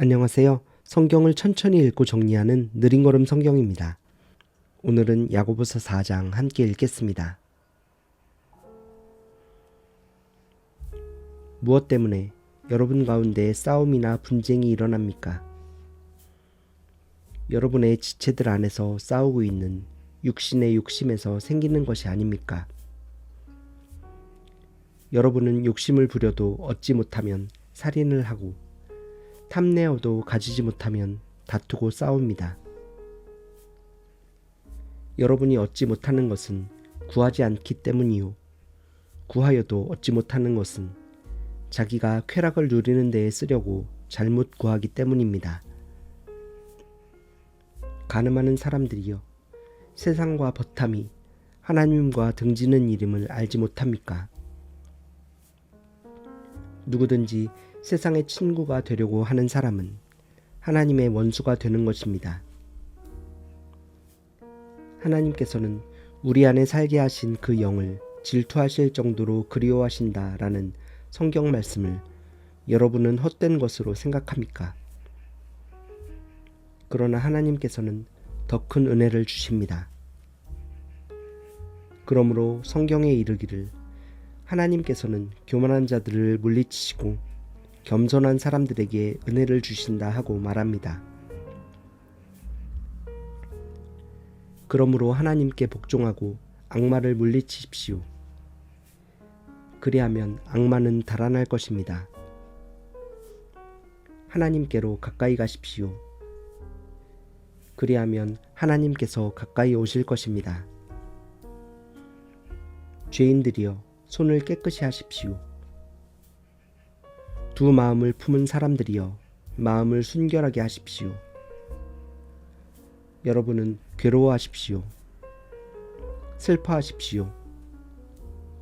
안녕하세요. 성경을 천천히 읽고 정리하는 느린 걸음 성경입니다. 오늘은 야고보서 4장 함께 읽겠습니다. 무엇 때문에 여러분 가운데 싸움이나 분쟁이 일어납니까? 여러분의 지체들 안에서 싸우고 있는 육신의 욕심에서 생기는 것이 아닙니까? 여러분은 욕심을 부려도 얻지 못하면 살인을 하고 탐내어도 가지지 못하면 다투고 싸웁니다. 여러분이 얻지 못하는 것은 구하지 않기 때문이요. 구하여도 얻지 못하는 것은 자기가 쾌락을 누리는 데에 쓰려고 잘못 구하기 때문입니다. 가늠하는 사람들이여 세상과 버탐이 하나님과 등지는 이름을 알지 못합니까? 누구든지 세상의 친구가 되려고 하는 사람은 하나님의 원수가 되는 것입니다. 하나님께서는 우리 안에 살게 하신 그 영을 질투하실 정도로 그리워하신다라는 성경 말씀을 여러분은 헛된 것으로 생각합니까? 그러나 하나님께서는 더 큰 은혜를 주십니다. 그러므로 성경에 이르기를 하나님께서는 교만한 자들을 물리치시고 겸손한 사람들에게 은혜를 주신다 하고 말합니다. 그러므로 하나님께 복종하고 악마를 물리치십시오. 그리하면 악마는 달아날 것입니다. 하나님께로 가까이 가십시오. 그리하면 하나님께서 가까이 오실 것입니다. 죄인들이여 손을 깨끗이 하십시오. 두 마음을 품은 사람들이여 마음을 순결하게 하십시오. 여러분은 괴로워하십시오. 슬퍼하십시오.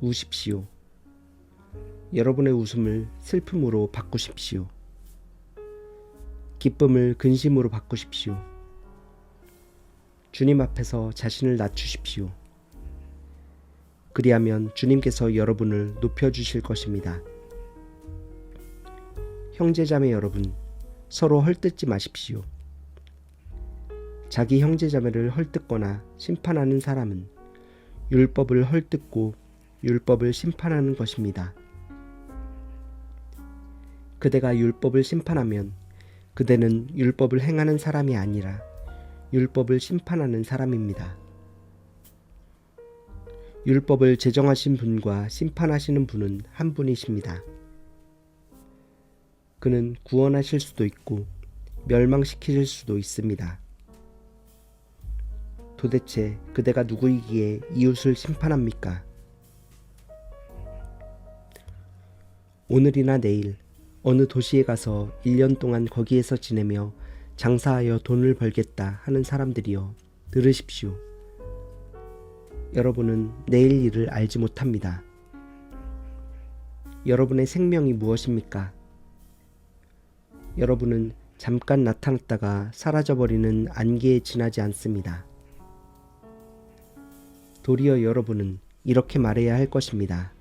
우십시오. 여러분의 웃음을 슬픔으로 바꾸십시오. 기쁨을 근심으로 바꾸십시오. 주님 앞에서 자신을 낮추십시오. 그리하면 주님께서 여러분을 높여주실 것입니다. 형제자매 여러분, 서로 헐뜯지 마십시오. 자기 형제자매를 헐뜯거나 심판하는 사람은 율법을 헐뜯고 율법을 심판하는 것입니다. 그대가 율법을 심판하면 그대는 율법을 행하는 사람이 아니라 율법을 심판하는 사람입니다. 율법을 제정하신 분과 심판하시는 분은 한 분이십니다. 그는 구원하실 수도 있고 멸망시키실 수도 있습니다. 도대체 그대가 누구이기에 이웃을 심판합니까? 오늘이나 내일 어느 도시에 가서 1년 동안 거기에서 지내며 장사하여 돈을 벌겠다 하는 사람들이여 들으십시오. 여러분은 내일 일을 알지 못합니다. 여러분의 생명이 무엇입니까? 여러분은 잠깐 나타났다가 사라져버리는 안개에 지나지 않습니다. 도리어 여러분은 이렇게 말해야 할 것입니다.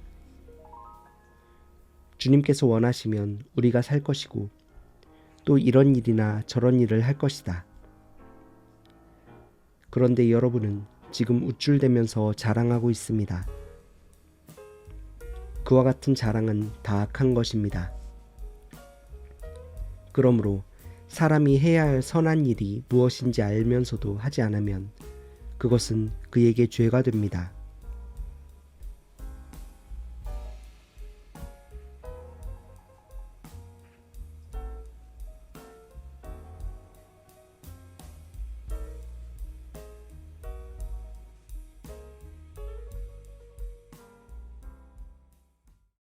주님께서 원하시면 우리가 살 것이고 또 이런 일이나 저런 일을 할 것이다. 그런데 여러분은 지금 우쭐대면서 자랑하고 있습니다. 그와 같은 자랑은 다 악한 것입니다. 그러므로 사람이 해야 할 선한 일이 무엇인지 알면서도 하지 않으면 그것은 그에게 죄가 됩니다.